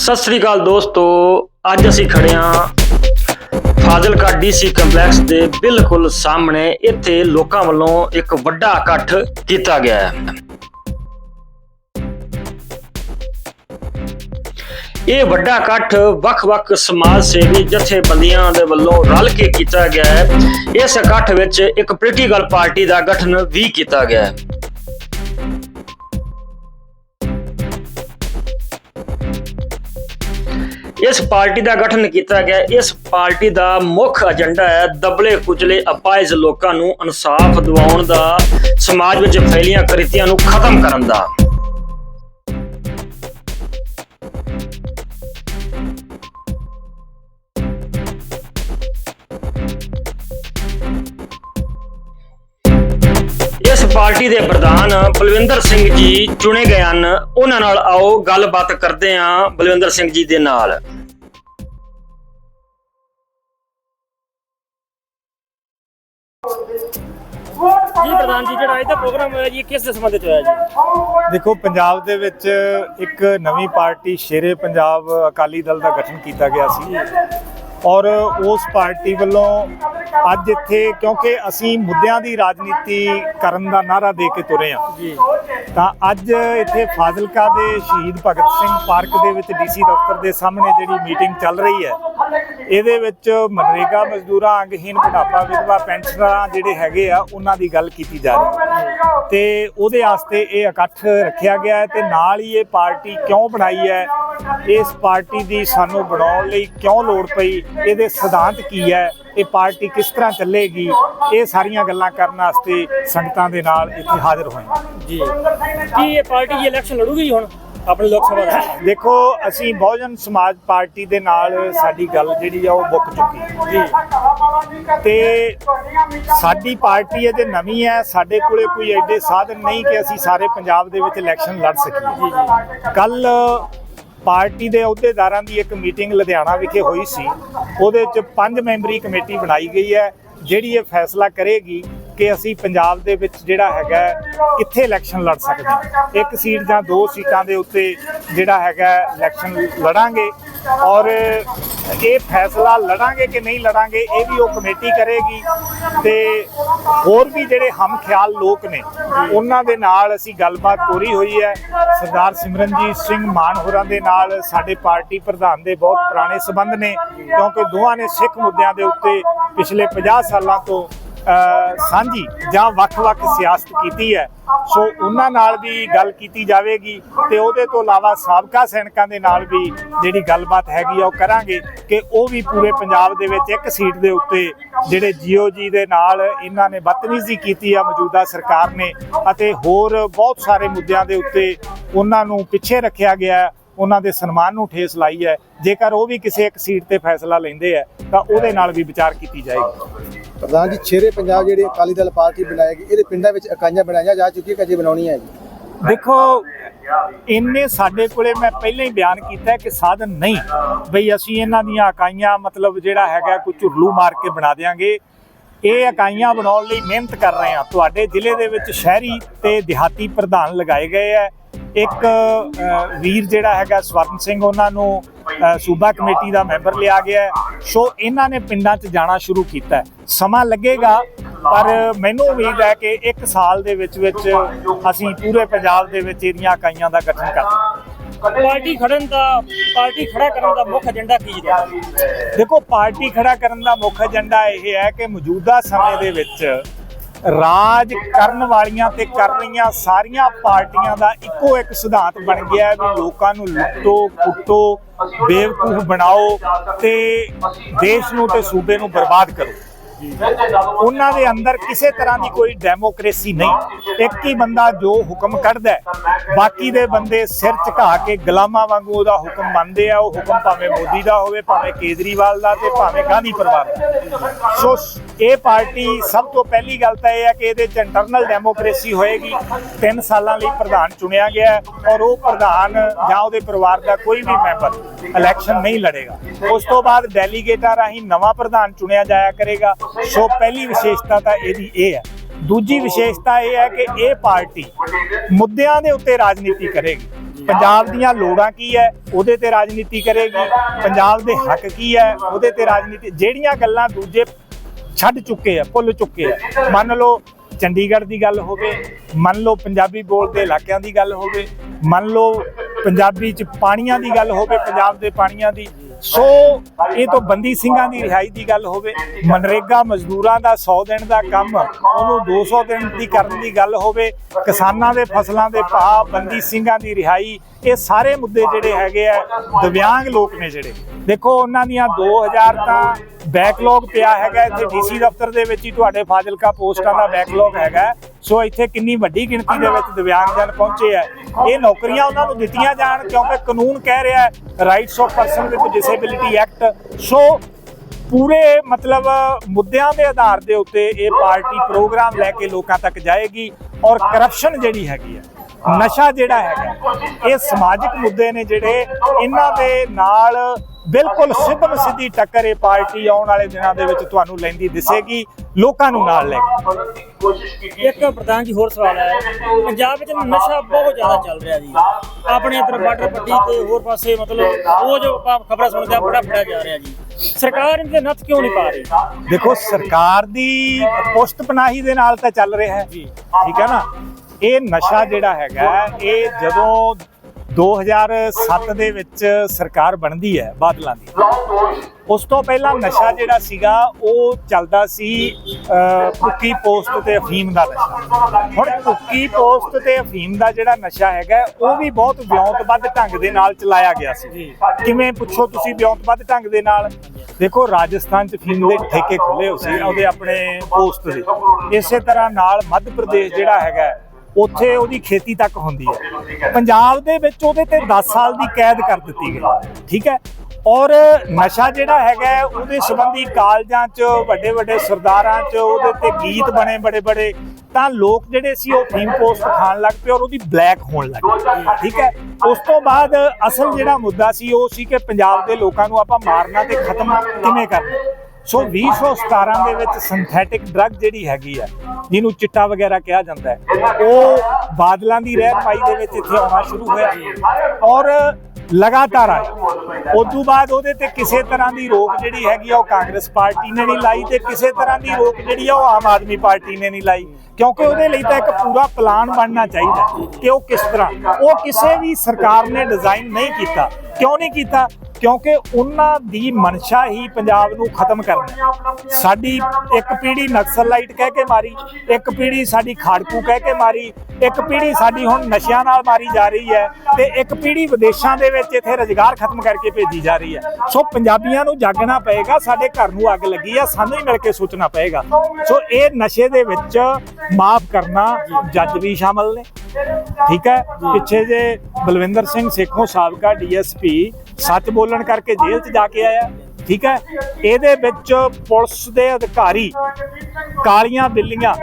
ਸਤਿ ਸ੍ਰੀ ਅਕਾਲ ਦੋਸਤੋ, ਅੱਜ ਅਸੀਂ ਖੜੇ ਹਾਂ ਫਾਜ਼ਿਲਕਾ ਡੀਸੀ ਕੰਪਲੈਕਸ ਦੇ ਬਿਲਕੁਲ ਸਾਹਮਣੇ। ਇੱਥੇ ਲੋਕਾਂ ਵੱਲੋਂ ਇੱਕ ਵੱਡਾ ਇਕੱਠ ਕੀਤਾ ਗਿਆ ਹੈ। ਇਹ ਵੱਡਾ ਇਕੱਠ ਵੱਖ-ਵੱਖ ਸਮਾਜ ਸੇਵੀ ਜਥੇਬੰਦੀਆਂ ਦੇ ਵੱਲੋਂ ਰਲ ਕੇ ਕੀਤਾ ਗਿਆ ਹੈ। ਇਸ ਇਕੱਠ ਵਿੱਚ ਇੱਕ ਪੋਲੀਟੀਕਲ ਪਾਰਟੀ ਦਾ ਗਠਨ ਵੀ ਕੀਤਾ ਗਿਆ ਹੈ। ਇਸ ਪਾਰਟੀ ਦਾ ਗਠਨ ਕੀਤਾ ਗਿਆ। ਇਸ ਪਾਰਟੀ ਦਾ ਮੁੱਖ ਏਜੰਡਾ ਹੈ ਦਬਲੇ ਕੁਚਲੇ ਅਪਾਇਜ ਲੋਕਾਂ ਨੂੰ ਇਨਸਾਫ ਦਿਵਾਉਣ ਦਾ, ਸਮਾਜ ਵਿੱਚ ਫੈਲੀਆਂ ਕ੍ਰਿਤੀਆਂ ਨੂੰ ਖਤਮ ਕਰਨ ਦਾ। ਪਾਰਟੀ ਦੇ ਪ੍ਰਧਾਨ ਬਲਵਿੰਦਰ ਸਿੰਘ ਜੀ ਚੁਣੇ ਗਏ ਹਨ। ਉਹਨਾਂ ਨਾਲ ਆਓ ਗੱਲਬਾਤ ਕਰਦੇ ਹਾਂ ਬਲਵਿੰਦਰ ਸਿੰਘ ਜੀ ਦੇ ਨਾਲ। ਜੀ ਪ੍ਰਧਾਨ ਜੀ ਜਿਹੜਾ ਅੱਜ ਦਾ ਪ੍ਰੋਗਰਾਮ ਹੋਇਆ ਜੀ ਕਿਸ ਦੇ ਸੰਬੰਧ ਵਿੱਚ ਹੋਇਆ ਜੀ? ਦੇਖੋ ਪੰਜਾਬ ਦੇ ਵਿੱਚ ਇੱਕ ਨਵੀਂ ਪਾਰਟੀ ਸ਼ੇਰੇ ਪੰਜਾਬ ਅਕਾਲੀ ਦਲ ਦਾ ਗਠਨ ਕੀਤਾ ਗਿਆ ਸੀ। ਔਰ ਉਸ ਪਾਰਟੀ ਵੱਲੋਂ ਅੱਜ ਇੱਥੇ ਕਿਉਂਕਿ ਅਸੀਂ ਮੁੱਦਿਆਂ ਦੀ ਰਾਜਨੀਤੀ ਕਰਨ ਦਾ ਨਾਰਾ ਦੇ ਕੇ ਤੁਰੇ ਜੀ। ਤਾਂ ਅੱਜ ਇੱਥੇ ਫਾਜ਼ਿਲਕਾ ਦੇ ਸ਼ਹੀਦ ਭਗਤ ਸਿੰਘ ਪਾਰਕ ਦੇ ਵਿੱਚ ਡੀਸੀ ਦਫ਼ਤਰ ਦੇ ਸਾਹਮਣੇ ਜਿਹੜੀ ਮੀਟਿੰਗ ਚੱਲ ਰਹੀ ਹੈ ਇਹਦੇ ਵਿੱਚ ਮਨਰੇਗਾ ਮਜ਼ਦੂਰਾਂ ਅੰਗਹੀਨ ਬੁਢਾਪਾ ਵਿਧਵਾ ਪੈਨਸ਼ਨਰਾਂ ਜਿਹੜੇ ਹੈਗੇ ਆ ਉਹਨਾਂ ਦੀ ਗੱਲ ਕੀਤੀ ਜਾ ਰਹੀ ਹੈ। ਤੇ ਉਹਦੇ ਵਾਸਤੇ ਇਹ ਇਕੱਠ ਰੱਖਿਆ ਗਿਆ ਹੈ ਤੇ ਨਾਲ ਹੀ ਇਹ ਪਾਰਟੀ ਕਿਉਂ ਬਣਾਈ ਹੈ ਇਸ ਪਾਰਟੀ ਦੀ ਸਾਨੂੰ ਬਣਾਉਣ ਲਈ ਕਿਉਂ ਲੋੜ ਪਈ ਇਹਦੇ ਸਿਧਾਂਤ ਕੀ ਹੈ? ਇਹ ਪਾਰਟੀ ਕਿਸ ਤਰ੍ਹਾਂ ਚੱਲੇਗੀ? ਇਹ ਸਾਰੀਆਂ ਗੱਲਾਂ ਕਰਨ ਵਾਸਤੇ ਸੰਗਤਾਂ ਦੇ ਨਾਲ ਇੱਥੇ ਹਾਜ਼ਰ ਹੋਏ ਜੀ। ਕੀ ਇਹ ਪਾਰਟੀ ਇਲੈਕਸ਼ਨ ਲੜੂਗੀ ਹੁਣ? ਆਪਣੇ ਲੋਕ ਸਭਾ ਦਾ। ਦੇਖੋ ਅਸੀਂ ਬਹੁਜਨ ਸਮਾਜ ਪਾਰਟੀ ਦੇ ਨਾਲ ਸਾਡੀ ਗੱਲ ਜਿਹੜੀ ਆ ਉਹ ਮੁੱਕ ਚੁੱਕੀ ਜੀ। ਤੇ ਸਾਡੀ ਪਾਰਟੀ ਅਜੇ ਨਵੀਂ ਹੈ। ਸਾਡੇ ਕੋਲੇ ਕੋਈ ਐਡੇ ਸਾਧਨ ਨਹੀਂ ਕਿ ਅਸੀਂ ਸਾਰੇ ਪੰਜਾਬ ਦੇ ਵਿੱਚ ਇਲੈਕਸ਼ਨ ਲੜ ਸਕੀਏ। ਜੀ ਜੀ। ਕੱਲ ਪਾਰਟੀ ਦੇ ਅਹੁਦੇਦਾਰਾਂ ਦੀ ਇੱਕ ਮੀਟਿੰਗ ਲੁਧਿਆਣਾ ਵਿਖੇ ਹੋਈ ਸੀ। ਉਹਦੇ ਵਿੱਚ ਪੰਜ ਮੈਂਬਰੀ ਕਮੇਟੀ ਬਣਾਈ ਗਈ ਹੈ, ਜਿਹੜੀ ਇਹ ਫੈਸਲਾ ਕਰੇਗੀ ਕਿ ਅਸੀਂ ਪੰਜਾਬ ਦੇ ਵਿੱਚ ਜਿਹੜਾ ਹੈਗਾ ਕਿੱਥੇ ਇਲੈਕਸ਼ਨ ਲੜ ਸਕਦੇ ਹਾਂ। ਇੱਕ ਸੀਟ ਜਾਂ ਦੋ ਸੀਟਾਂ ਦੇ ਉੱਤੇ ਜਿਹੜਾ ਹੈਗਾ ਇਲੈਕਸ਼ਨ ਲੜਾਂਗੇ। ਔਰ ਇਹ ਫੈਸਲਾ ਲੜਾਂਗੇ ਕਿ ਨਹੀਂ ਲੜਾਂਗੇ, ਇਹ ਵੀ ਉਹ ਕਮੇਟੀ ਕਰੇਗੀ। ਤੇ ਹੋਰ ਵੀ ਜਿਹੜੇ ਹਮ ਖਿਆਲ ਲੋਕ ਨੇ, ਉਹਨਾਂ ਦੇ ਨਾਲ ਅਸੀਂ ਗੱਲਬਾਤ ਪੂਰੀ ਹੋਈ ਹੈ। ਸਰਦਾਰ ਸਿਮਰਨਜੀਤ ਸਿੰਘ ਮਾਨ ਹੋਰਾਂ ਦੇ ਨਾਲ ਸਾਡੇ ਪਾਰਟੀ ਪ੍ਰਧਾਨ ਦੇ ਬਹੁਤ ਪੁਰਾਣੇ ਸਬੰਧ ਨੇ, ਕਿਉਂਕਿ ਦੋਹਾਂ ਨੇ ਸਿੱਖ ਮੁੱਦਿਆਂ ਦੇ ਉੱਤੇ ਪਿਛਲੇ 50 ਸਾਲਾਂ ਤੋਂ ਸਾਂਝੀ ਜਾਂ ਵੱਖ-ਵੱਖ ਸਿਆਸਤ ਕੀਤੀ ਹੈ। ਸੋ ਉਹਨਾਂ ਨਾਲ ਵੀ ਗੱਲ ਕੀਤੀ ਜਾਵੇਗੀ ਤੇ ਉਹਦੇ ਤੋਂ ਇਲਾਵਾ ਸਾਬਕਾ ਸੈਨਿਕਾਂ ਦੇ ਨਾਲ ਵੀ ਜਿਹੜੀ ਗੱਲਬਾਤ ਹੈਗੀ ਆ ਉਹ ਕਰਾਂਗੇ ਕਿ ਉਹ ਵੀ ਪੂਰੇ ਪੰਜਾਬ ਦੇ ਵਿੱਚ ਇੱਕ ਸੀਟ ਦੇ ਉੱਤੇ ਜਿਹੜੇ ਜੀਓ ਜੀ ਦੇ ਨਾਲ ਇਹਨਾਂ ਨੇ ਬਦਤਮੀਜ਼ੀ ਕੀਤੀ ਆ ਮੌਜੂਦਾ ਸਰਕਾਰ ਨੇ ਅਤੇ ਹੋਰ ਬਹੁਤ ਸਾਰੇ ਮੁੱਦਿਆਂ ਦੇ ਉੱਤੇ ਉਹਨਾਂ ਨੂੰ ਪਿੱਛੇ ਰੱਖਿਆ ਗਿਆ ਉਹਨਾਂ ਦੇ ਸਨਮਾਨ ਨੂੰ ਠੇਸ ਲਾਈ ਹੈ। ਜੇਕਰ ਉਹ ਵੀ ਕਿਸੇ ਇੱਕ ਸੀਟ ਤੇ ਫੈਸਲਾ ਲੈਂਦੇ ਆ ਤਾਂ ਉਹਦੇ ਨਾਲ ਵੀ ਵਿਚਾਰ ਕੀਤੀ ਜਾਏਗੀ। ਪ੍ਰਧਾਨ ਜੀ, ਛੇਰੇ ਪੰਜਾਬ ਜਿਹੜੇ ਅਕਾਲੀ ਦਲ ਪਾਰਟੀ ਬਣਾਏਗੀ ਇਹਦੇ ਪਿੰਡਾਂ ਵਿੱਚ ਇਕਾਈਆਂ ਬਣਾਈਆਂ ਜਾ ਚੁੱਕੀਆਂ ਕਿ ਬਣਾਉਣੀਆਂ ਹੈ ਜੀ ਦੇਖੋ, ਇੰਨੇ ਸਾਡੇ ਕੋਲੇ ਮੈਂ ਪਹਿਲਾਂ ਹੀ ਬਿਆਨ ਕੀਤਾ ਕਿ ਸਾਧਨ ਨਹੀਂ। ਬਈ ਅਸੀਂ ਇਹਨਾਂ ਦੀਆਂ ਇਕਾਈਆਂ, ਮਤਲਬ ਜਿਹੜਾ ਹੈਗਾ, ਕੋਈ ਝੁਰਲੂ ਮਾਰ ਕੇ ਬਣਾ ਦੇਾਂਗੇ ਇਹ ਇਕਾਈਆਂ ਬਣਾਉਣ ਲਈ ਮਿਹਨਤ ਕਰ ਰਹੇ ਹਾਂ। ਤੁਹਾਡੇ ਜ਼ਿਲ੍ਹੇ ਦੇ ਵਿੱਚ ਸ਼ਹਿਰੀ ਤੇ ਦਿਹਾਤੀ ਪ੍ਰਧਾਨ ਲਗਾਏ ਗਏ ਹੈ ਇੱਕ ਵੀਰ ਜਿਹੜਾ ਹੈਗਾ, ਸਵਰਨ ਸਿੰਘ, ਉਹਨਾਂ ਨੂੰ ਸੂਬਾ ਕਮੇਟੀ ਦਾ ਮੈਂਬਰ ਲਿਆ ਗਿਆ ਹੈ। ਸੋ ਇਹਨਾਂ ਨੇ ਪਿੰਡਾਂ 'ਚ ਜਾਣਾ ਸ਼ੁਰੂ ਕੀਤਾ ਹੈ। ਸਮਾਂ ਲੱਗੇਗਾ ਪਰ ਮੈਨੂੰ ਉਮੀਦ ਹੈ ਕਿ ਇੱਕ ਸਾਲ ਦੇ ਵਿੱਚ ਵਿੱਚ ਅਸੀਂ ਪੂਰੇ ਪੰਜਾਬ ਦੇ ਵਿੱਚ ਇਹਦੀਆਂ ਇਕਾਈਆਂ ਦਾ ਗਠਨ ਕਰ ਪਾਰਟੀ ਖੜਨ ਦਾ ਪਾਰਟੀ ਖੜਾ ਕਰਨ ਦਾ ਮੁੱਖ ਏਜੰਡਾ ਕੀ ਰਿਹਾ ਦੇਖੋ ਪਾਰਟੀ ਖੜਾ ਕਰਨ ਦਾ ਮੁੱਖ ਏਜੰਡਾ ਇਹ ਹੈ ਕਿ ਮੌਜੂਦਾ ਸਮੇਂ ਦੇ ਵਿੱਚ ਰਾਜ ਕਰਨ ਵਾਲੀਆਂ ਤੇ ਕਰ ਰਹੀਆਂ ਸਾਰੀਆਂ ਪਾਰਟੀਆਂ ਦਾ ਇੱਕੋ ਇੱਕ ਸਿਧਾਂਤ ਬਣ ਗਿਆ ਹੈ ਵੀ ਲੋਕਾਂ ਨੂੰ ਲੁੱਟੋ, ਕੁੱਟੋ, ਬੇਵਕੂਫ ਬਣਾਓ ਤੇ ਦੇਸ਼ ਨੂੰ ਤੇ ਸੂਬੇ ਨੂੰ ਬਰਬਾਦ ਕਰੋ। ਉਹਨਾਂ ਦੇ ਅੰਦਰ ਕਿਸੇ ਤਰ੍ਹਾਂ ਦੀ ਕੋਈ ਡੈਮੋਕ੍ਰੇਸੀ ਨਹੀਂ। ਇੱਕ ਹੀ ਬੰਦਾ ਜੋ ਹੁਕਮ ਕੱਢਦਾ ਬਾਕੀ ਦੇ ਬੰਦੇ ਸਿਰ ਝੁਕਾ ਕੇ ਗੁਲਾਮਾਂ ਵਾਂਗੂ ਉਹਦਾ ਹੁਕਮ ਮੰਨਦੇ ਆ। ਉਹ ਹੁਕਮ ਭਾਵੇਂ ਮੋਦੀ ਦਾ ਹੋਵੇ, ਭਾਵੇਂ ਕੇਜਰੀਵਾਲ ਦਾ ਤੇ ਭਾਵੇਂ ਗਾਂਧੀ ਪਰਿਵਾਰ ਦਾ। ਸੋ ਇਹ ਪਾਰਟੀ ਸਭ ਤੋਂ ਪਹਿਲੀ ਗੱਲ ਤਾਂ ਇਹ ਹੈ ਕਿ ਇਹਦੇ ਚ ਇੰਟਰਨਲ ਡੈਮੋਕ੍ਰੇਸੀ ਹੋਏਗੀ। 3 ਸਾਲਾਂ ਲਈ ਪ੍ਰਧਾਨ ਚੁਣਿਆ ਗਿਆ ਔਰ ਉਹ ਪ੍ਰਧਾਨ ਜਾਂ ਉਹਦੇ ਪਰਿਵਾਰ ਦਾ ਕੋਈ ਵੀ ਮੈਂਬਰ ਇਲੈਕਸ਼ਨ ਨਹੀਂ ਲੜੇਗਾ। ਉਸ ਤੋਂ ਬਾਅਦ ਡੈਲੀਗੇਟਾਂ ਰਾਹੀਂ ਨਵਾਂ ਪ੍ਰਧਾਨ ਚੁਣਿਆ ਜਾਇਆ ਕਰੇਗਾ। ਸੋ ਪਹਿਲੀ ਵਿਸ਼ੇਸ਼ਤਾ ਤਾਂ ਇਹਦੀ ਇਹ ਹੈ। ਦੂਜੀ ਵਿਸ਼ੇਸ਼ਤਾ ਇਹ ਹੈ ਕਿ ਇਹ ਪਾਰਟੀ ਮੁੱਦਿਆਂ ਦੇ ਉੱਤੇ ਰਾਜਨੀਤੀ ਕਰੇਗੀ। ਪੰਜਾਬ ਦੀਆਂ ਲੋੜਾਂ ਕੀ ਹੈ, ਉਹਦੇ ਤੇ ਰਾਜਨੀਤੀ ਕਰੇਗੀ। ਪੰਜਾਬ ਦੇ ਹੱਕ ਕੀ ਹੈ, ਉਹਦੇ ਤੇ ਰਾਜਨੀਤੀ ਜਿਹੜੀਆਂ ਗੱਲਾਂ ਦੂਜੇ ਛੱਡ ਚੁੱਕੇ ਆ, ਭੁੱਲ ਚੁੱਕੇ ਆ। ਮੰਨ ਲਓ ਚੰਡੀਗੜ੍ਹ ਦੀ ਗੱਲ ਹੋਵੇ, ਮੰਨ ਲਓ ਪੰਜਾਬੀ ਬੋਲਦੇ ਇਲਾਕਿਆਂ ਦੀ ਗੱਲ ਹੋਵੇ, ਮੰਨ ਲਓ ਪੰਜਾਬੀ ਚ ਪਾਣੀਆਂ ਦੀ ਗੱਲ ਹੋਵੇ, ਪੰਜਾਬ ਦੇ ਪਾਣੀਆਂ ਦੀ ਸੋ ਇਹ ਤੋਂ ਬੰਦੀ ਸਿੰਘਾਂ ਦੀ ਰਿਹਾਈ ਦੀ ਗੱਲ ਹੋਵੇ, ਮਨਰੇਗਾ ਮਜ਼ਦੂਰਾਂ ਦਾ 100 ਦਿਨ ਦਾ ਕੰਮ, ਉਹਨੂੰ 200 ਦਿਨ ਦੀ ਕਰਨ ਦੀ ਗੱਲ ਹੋਵੇ, ਕਿਸਾਨਾਂ ਦੇ ਫਸਲਾਂ ਦੇ ਭਾਅ, ਬੰਦੀ ਸਿੰਘਾਂ ਦੀ ਰਿਹਾਈ, ਇਹ ਸਾਰੇ ਮੁੱਦੇ ਜਿਹੜੇ ਹੈਗੇ ਆ, ਦਿਵਿਆਂਗ ਲੋਕ ਨੇ ਜਿਹੜੇ। ਦੇਖੋ, ਉਹਨਾਂ ਦੀਆਂ 2000 ਤਾਂ ਬੈਕਲੌਗ ਪਿਆ ਹੈਗਾ, ਇੱਥੇ ਡੀਸੀ ਦਫ਼ਤਰ ਦੇ ਵਿੱਚ ਹੀ ਤੁਹਾਡੇ ਫਾਜ਼ਿਲਕਾ ਪੋਸਟਾਂ ਦਾ ਬੈਕਲੌਗ ਹੈਗਾ। ਸੋ ਇੱਥੇ ਕਿੰਨੀ ਵੱਡੀ ਗਿਣਤੀ ਦੇ ਵਿੱਚ ਦਿਵਿਆਂਗਜਨ ਪਹੁੰਚੇ ਆ। ਇਹ ਨੌਕਰੀਆਂ ਉਹਨਾਂ ਨੂੰ ਦਿੱਤੀਆਂ ਜਾਣ ਕਿਉਂਕਿ ਕਾਨੂੰਨ ਕਹਿ ਰਿਹਾ ਹੈ rights of person with disability act so ਪੂਰੇ ਮਤਲਬ ਮੁੱਦਿਆਂ ਦੇ ਆਧਾਰ ਦੇ ਉੱਤੇ ਇਹ ਪਾਰਟੀ ਪ੍ਰੋਗਰਾਮ ਲੈ ਕੇ ਲੋਕਾਂ ਤੱਕ ਜਾਏਗੀ ਔਰ ਕਰਪਸ਼ਨ ਜਿਹੜੀ ਹੈਗੀ ਹੈ ਨਸ਼ਾ ਜਿਹੜਾ ਹੈਗਾ, ਇਹ ਸਮਾਜਿਕ ਮੁੱਦੇ ਨੇ ਜਿਹੜੇ ਇਹਨਾਂ ਦੇ ਨਾਲ ਬਿਲਕੁਲ ਸਿੱਧਮ ਸਿੱਧੀ ਟੱਕਰ ਇਹ ਪਾਰਟੀ ਆਉਣ ਵਾਲੇ ਦਿਨਾਂ ਦੇ ਵਿੱਚ ਤੁਹਾਨੂੰ ਲੈਂਦੀ ਦਿਸੇਗੀ ਲੋਕਾਂ ਨੂੰ ਨਾਲ ਲੈ ਕੇ। ਇੱਕ ਪ੍ਰਧਾਨ ਜੀ ਹੋਰ ਸਵਾਲ ਹੈ ਪੰਜਾਬ ਵਿੱਚ ਨਸ਼ਾ ਬਹੁਤ ਜ਼ਿਆਦਾ ਚੱਲ ਰਿਹਾ ਜੀ। ਆਪਣੇ ਇੱਧਰ ਬਾਰਡਰ ਪੱਟੀ ਤੇ ਹੋਰ ਪਾਸੇ ਮਤਲਬ ਉਹ ਜੋ ਆਪਾਂ ਖਬਰਾਂ ਸੁਣਦੇ ਆ ਬੜਾ ਫੜਿਆ ਜਾ ਰਿਹਾ ਜੀ। ਸਰਕਾਰ ਇਹਦੇ ਨੱਥ ਕਿਉਂ ਨਹੀਂ ਪਾ ਰਹੀ? ਦੇਖੋ ਸਰਕਾਰ ਦੀ ਪੁਸ਼ਤ ਪਨਾਹੀ ਦੇ ਨਾਲ ਤਾਂ ਚੱਲ ਰਿਹਾ ਹੈ। ਠੀਕ ਹੈ ਨਾ? ਇਹ ਨਸ਼ਾ ਜਿਹੜਾ ਹੈਗਾ ਇਹ ਜਦੋਂ 2007 ਦੇ ਵਿੱਚ ਸਰਕਾਰ ਬਣਦੀ ਹੈ ਬਾਦਲਾਂ ਦੀ। ਉਸ ਤੋਂ ਪਹਿਲਾਂ ਨਸ਼ਾ ਜਿਹੜਾ ਸੀਗਾ ਉਹ ਚੱਲਦਾ ਸੀ ਭੁੱਕੀ ਪੋਸਟ ਤੇ ਅਫੀਮ ਦਾ ਨਸ਼ਾ। ਹੁਣ ਭੁੱਕੀ ਪੋਸਟ ਤੇ ਅਫੀਮ ਦਾ ਜਿਹੜਾ ਨਸ਼ਾ ਹੈਗਾ ਉਹ ਵੀ ਬਹੁਤ ਵਿਉਂਤਬੱਧ ਢੰਗ ਦੇ ਨਾਲ ਚਲਾਇਆ ਗਿਆ ਸੀ। ਕਿਵੇਂ ਪੁੱਛੋ ਤੁਸੀਂ ਵਿਉਂਤਬੱਧ ਢੰਗ ਦੇ ਨਾਲ? ਦੇਖੋ ਰਾਜਸਥਾਨ ਚ ਅਫੀਮ ਦੇ ਠੇਕੇ ਖੁੱਲੇ ਹੋ ਸੀ ਉਹਦੇ ਆਪਣੇ ਪੋਸਟ ਦੇ ਇਸੇ ਤਰ੍ਹਾਂ ਨਾਲ ਮੱਧ ਪ੍ਰਦੇਸ਼ ਜਿਹੜਾ ਹੈਗਾ ਉੱਥੇ ਉਹਦੀ ਖੇਤੀ ਤੱਕ ਹੁੰਦੀ ਹੈ। ਪੰਜਾਬ ਦੇ ਵਿੱਚ ਉਹਦੇ ਤੇ 10 ਸਾਲ ਦੀ ਕੈਦ ਕਰ ਦਿੱਤੀ ਗਈ। ਠੀਕ ਹੈ? ਔਰ ਨਸ਼ਾ ਜਿਹੜਾ ਹੈਗਾ ਉਹਦੇ ਸੰਬੰਧੀ ਕਾਲਜਾਂ 'ਚ ਵੱਡੇ ਵੱਡੇ ਸਰਦਾਰਾਂ 'ਚ, ਉਹਦੇ ਤੇ ਗੀਤ ਬਣੇ ਬੜੇ ਬੜੇ ਤਾਂ ਲੋਕ ਜਿਹੜੇ ਸੀ, ਉਹ ਫੀਮ ਪੋਸਟ ਖਾਣ ਲੱਗ ਪਏ ਔਰ ਉਹਦੀ ਬਲੈਕ ਹੋਣ ਲੱਗ ਪਈ। ਠੀਕ ਹੈ? ਉਸ ਤੋਂ ਬਾਅਦ ਅਸਲ ਜਿਹੜਾ ਮੁੱਦਾ ਸੀ, ਉਹ ਸੀ ਕਿ ਪੰਜਾਬ ਦੇ ਲੋਕਾਂ ਨੂੰ ਆਪਾਂ ਮਾਰਨਾ ਤੇ ਖਤਮ ਕਿਵੇਂ ਕਰਨਾ? ਸੋ 2017 ਦੇ ਵਿੱਚ ਸਿੰਥੈਟਿਕ ਡਰੱਗ ਜਿਹੜੀ ਹੈਗੀ ਆ, ਜਿਹਨੂੰ ਚਿੱਟਾ ਵਗੈਰਾ ਕਿਹਾ ਜਾਂਦਾ ਹੈ, ਉਹ ਬਾਦਲਾਂ ਦੀ ਰਹਿਨਮਾਈ ਦੇ ਵਿੱਚ ਇੱਥੇ ਆਉਣਾ ਸ਼ੁਰੂ ਹੋਇਆ। ਔਰ ਲਗਾਤਾਰ ਆਇਆ ਉਸ ਤੋਂ ਬਾਅਦ ਉਹਦੇ ਤੇ ਕਿਸੇ ਤਰ੍ਹਾਂ ਦੀ ਰੋਕ ਜਿਹੜੀ ਹੈਗੀ ਆ, ਉਹ ਕਾਂਗਰਸ ਪਾਰਟੀ ਨੇ ਨਹੀਂ ਲਾਈ ਤੇ ਕਿਸੇ ਤਰ੍ਹਾਂ ਦੀ ਰੋਕ ਜਿਹੜੀ ਆ, ਉਹ ਆਮ ਆਦਮੀ ਪਾਰਟੀ ਨੇ ਨਹੀਂ ਲਾਈ। ਕਿਉਂਕਿ ਉਹਦੇ ਲਈ ਤਾਂ ਇੱਕ ਪੂਰਾ ਪਲਾਨ ਬਣਨਾ ਚਾਹੀਦਾ ਕਿ ਉਹ ਕਿਸ ਤਰ੍ਹਾਂ, ਉਹ ਕਿਸੇ ਵੀ ਸਰਕਾਰ ਨੇ ਡਿਜ਼ਾਈਨ ਨਹੀਂ ਕੀਤਾ। ਕਿਉਂ ਨਹੀਂ ਕੀਤਾ? ਕਿਉਂਕਿ ਉਹਨਾਂ ਦੀ ਮਨਸ਼ਾ ਹੀ ਪੰਜਾਬ ਨੂੰ ਖਤਮ ਕਰਨਾ। ਸਾਡੀ ਇੱਕ ਪੀੜ੍ਹੀ ਨਕਸਲਾਈਟ ਕਹਿ ਕੇ ਮਾਰੀ, ਇੱਕ ਪੀੜ੍ਹੀ ਸਾਡੀ ਖਾੜਕੂ ਕਹਿ ਕੇ ਮਾਰੀ, ਇੱਕ ਪੀੜ੍ਹੀ ਸਾਡੀ ਹੁਣ ਨਸ਼ਿਆਂ ਨਾਲ ਮਾਰੀ ਜਾ ਰਹੀ ਹੈ ਤੇ ਇੱਕ ਪੀੜ੍ਹੀ ਵਿਦੇਸ਼ਾਂ ਦੇ ਵਿੱਚ ਇੱਥੇ ਰੁਜ਼ਗਾਰ ਖਤਮ ਕਰਕੇ ਭੇਜੀ ਜਾ ਰਹੀ ਹੈ। ਸੋ ਪੰਜਾਬੀਆਂ ਨੂੰ ਜਾਗਣਾ ਪਏਗਾ, ਸਾਡੇ ਘਰ ਨੂੰ ਅੱਗ ਲੱਗੀ ਆ ਸਾਨੂੰ ਹੀ ਮਿਲ ਕੇ ਸੋਚਣਾ ਪਏਗਾ। ਸੋ ਇਹ ਨਸ਼ੇ ਦੇ ਵਿੱਚ ਮਾਫ ਕਰਨਾ ਜੱਜ ਵੀ ਸ਼ਾਮਲ ਨੇ। ਠੀਕ ਹੈ? ਪਿੱਛੇ ਜੇ ਬਲਵਿੰਦਰ ਸਿੰਘ ਸੇਖੋਂ ਸਾਬਕਾ ਡੀਐਸਪੀ ਸੱਚ ਬੋਲਣ ਕਰਕੇ ਜੇਲ੍ਹ 'ਚ ਜਾ ਕੇ ਆਇਆ ਠੀਕ ਹੈ? ਇਹਦੇ ਵਿੱਚ ਪੁਲਿਸ ਦੇ ਅਧਿਕਾਰੀ ਕਾਲੀਆਂ ਬਿੱਲੀਆਂ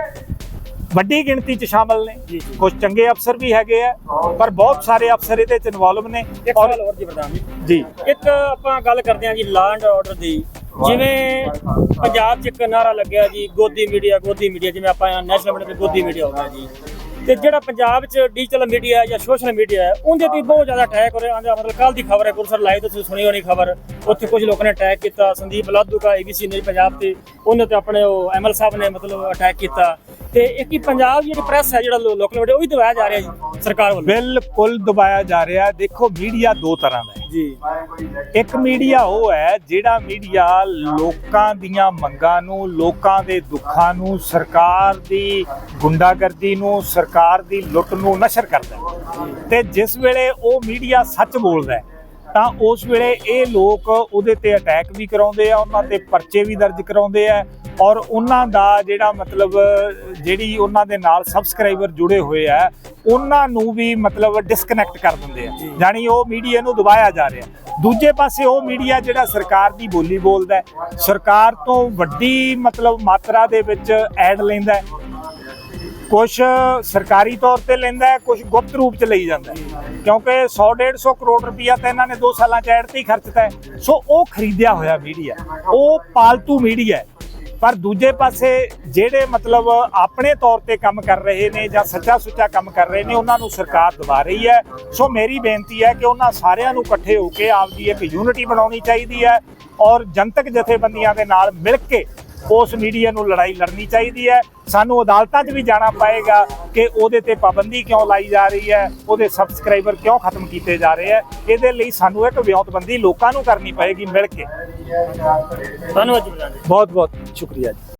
ਵੱਡੀ ਗਿਣਤੀ 'ਚ ਸ਼ਾਮਲ ਨੇ। ਕੁਝ ਚੰਗੇ ਅਫਸਰ ਵੀ ਹੈਗੇ ਆ ਪਰ ਬਹੁਤ ਸਾਰੇ ਅਫਸਰ ਇਹਦੇ 'ਚ ਇਨਵੋਲਵ ਨੇ। ਇੱਕ ਸਵਾਲ ਹੋਰ ਜੀ ਪ੍ਰਧਾਨ ਜੀ। ਜੀ। ਇੱਕ ਆਪਾਂ ਗੱਲ ਕਰਦੇ ਹਾਂ ਜੀ ਲਾਅ ਐਂਡ ਆਰਡਰ ਦੀ। ਜਿਵੇਂ ਪੰਜਾਬ 'ਚ ਇੱਕ ਨਾਰਾ ਲੱਗਿਆ ਜੀ ਗੋਦੀ ਮੀਡੀਆ ਗੋਦੀ ਮੀਡੀਆ ਜਿਵੇਂ ਆਪਾਂ ਨੈਸ਼ਨਲ ਮੀਡੀਆ ਤੇ ਗੋਦੀ ਮੀਡੀਆ ਹੋ ਗਿਆ ਜੀ। ਤੇ ਜਿਹੜਾ ਪੰਜਾਬ 'ਚ ਡਿਜੀਟਲ ਮੀਡੀਆ ਜਾਂ ਸੋਸ਼ਲ ਮੀਡੀਆ ਹੈ, ਉਹਦੇ ਤੇ ਬਹੁਤ ਜ਼ਿਆਦਾ ਅਟੈਕ ਹੋ ਰਿਹਾ। ਆਂਦਾ ਮਤਲਬ ਕੱਲ ਦੀ ਖਬਰ ਹੈ, ਗੁਰਸਰ ਲਾਈਵ ਤੁਸੀਂ ਸੁਣੀ ਹੋਣੀ ਖਬਰ। ਉੱਥੇ ਕੁਝ ਲੋਕਾਂ ਨੇ ਅਟੈਕ ਕੀਤਾ। ਸੰਦੀਪ ਲਾਧੂ ਕਾ ਏਬੀਸੀ ਨੇ ਪੰਜਾਬ ਤੇ, ਉਹਨਾਂ ਤੇ ਆਪਣੇ ਉਹ ਐਮਐਲ ਸਾਹਿਬ ਨੇ ਮਤਲਬ ਅਟੈਕ ਕੀਤਾ। ਤੇ ਇੱਕ ਹੀ ਪੰਜਾਬ ਦੀ ਜਿਹੜੀ ਪ੍ਰੈਸ ਹੈ ਜਿਹੜਾ ਲੋਕਲ ਮੀਡੀਆ ਉਹ ਹੀ ਦਬਾਇਆ ਜਾ ਰਿਹਾ ਜੀ ਸਰਕਾਰ ਵੱਲੋਂ। ਬਿਲਕੁਲ ਦਬਾਇਆ ਜਾ ਰਿਹਾ। ਦੇਖੋ ਮੀਡੀਆ ਦੋ ਤਰ੍ਹਾਂ ਦਾ ਹੈ। ਜੀ। ਇੱਕ ਮੀਡੀਆ ਉਹ ਹੈ ਜਿਹੜਾ ਮੀਡੀਆ ਲੋਕਾਂ ਦੀਆਂ ਮੰਗਾਂ ਨੂੰ ਲੋਕਾਂ ਦੇ ਦੁੱਖਾਂ ਨੂੰ ਸਰਕਾਰ ਦੀ ਗੁੰਡਾਗਰਦੀ ਨੂੰ ਸਰਕਾਰ ਦੀ ਲੁੱਟ ਨੂੰ ਨਸ਼ਰ ਕਰਦਾ। ਤੇ ਜਿਸ ਵੇਲੇ ਉਹ ਮੀਡੀਆ ਸੱਚ ਬੋਲਦਾ ਹੈ, ਤਾਂ ਉਸ ਵੇਲੇ ਇਹ ਲੋਕ ਉਹਦੇ ਤੇ ਅਟੈਕ ਵੀ ਕਰਾਉਂਦੇ ਆ ਉਹਨਾਂ ਤੇ ਪਰਚੇ ਵੀ ਦਰਜ ਕਰਾਉਂਦੇ ਆ ਔਰ ਉਹਨਾਂ ਦਾ ਜਿਹੜਾ ਮਤਲਬ ਜਿਹੜੀ ਉਹਨਾਂ ਦੇ ਨਾਲ ਸਬਸਕ੍ਰਾਈਬਰ ਜੁੜੇ ਹੋਏ ਆ ਉਹਨਾਂ ਨੂੰ ਵੀ ਮਤਲਬ ਡਿਸਕਨੈਕਟ ਕਰ ਦਿੰਦੇ ਆ। ਯਾਨੀ ਉਹ ਮੀਡੀਆ ਨੂੰ ਦਬਾਇਆ ਜਾ ਰਿਹਾ। ਦੂਜੇ ਪਾਸੇ ਉਹ ਮੀਡੀਆ ਜਿਹੜਾ ਸਰਕਾਰ ਦੀ ਬੋਲੀ ਬੋਲਦਾ ਸਰਕਾਰ ਤੋਂ ਵੱਡੀ ਮਤਲਬ ਮਾਤਰਾ ਦੇ ਵਿੱਚ ਐਡ ਲੈਂਦਾ ਕੁਝ ਸਰਕਾਰੀ ਤੌਰ ਤੇ ਲੈਂਦਾ ਹੈ ਕੁਝ ਗੁਪਤ ਰੂਪ ਚ ਲਈ ਜਾਂਦਾ ਹੈ। ਕਿਉਂਕਿ 100 150 ਕਰੋੜ ਰੁਪਇਆ ਤਾਂ ਇਹਨਾਂ ਨੇ 2 ਸਾਲਾਂ ਚ ਐਡ ਤੇ ਹੀ ਖਰਚਤਾ ਹੈ। ਸੋ ਉਹ ਖਰੀਦਿਆ ਹੋਇਆ ਮੀਡੀਆ ਉਹ ਪਾਲਤੂ ਮੀਡੀਆ ਪਰ ਦੂਜੇ ਪਾਸੇ ਜਿਹੜੇ ਮਤਲਬ ਆਪਣੇ ਤੌਰ ਤੇ ਕੰਮ ਕਰ ਰਹੇ ਨੇ ਜਾਂ ਸੱਚਾ ਸੁੱਚਾ ਕੰਮ ਕਰ ਰਹੇ ਨੇ, ਉਹਨਾਂ ਨੂੰ ਸਰਕਾਰ ਦਬਾ ਰਹੀ ਹੈ। ਸੋ ਮੇਰੀ ਬੇਨਤੀ ਹੈ ਕਿ ਉਹਨਾਂ ਸਾਰਿਆਂ ਨੂੰ ਇਕੱਠੇ ਹੋ ਕੇ ਆਪਦੀ ਇੱਕ ਯੂਨਿਟੀ ਬਣਾਉਣੀ ਚਾਹੀਦੀ ਹੈ ਔਰ ਜਨਤਕ ਜਥੇਬੰਦੀਆਂ ਦੇ ਨਾਲ ਮਿਲ ਕੇ ਉਸ ਮੀਡੀਆ ਨੂੰ ਲੜਾਈ ਲੜਨੀ ਚਾਹੀਦੀ ਹੈ। ਸਾਨੂੰ ਅਦਾਲਤਾਂ 'ਚ ਵੀ ਜਾਣਾ ਪਏਗਾ ਕਿ ਉਹਦੇ ਤੇ ਪਾਬੰਦੀ ਕਿਉਂ ਲਾਈ ਜਾ ਰਹੀ ਹੈ ਉਹਦੇ ਸਬਸਕ੍ਰਾਈਬਰ ਕਿਉਂ ਖਤਮ ਕੀਤੇ ਜਾ ਰਹੇ ਹੈ। ਇਹਦੇ ਲਈ ਸਾਨੂੰ ਇੱਕ ਵਿਉਂਤਬੰਦੀ ਲੋਕਾਂ ਨੂੰ ਕਰਨੀ ਪਏਗੀ ਮਿਲ ਕੇ। ਧੰਨਵਾਦ ਜੀ। ਬਹੁਤ ਬਹੁਤ ਸ਼ੁਕਰੀਆ ਜੀ।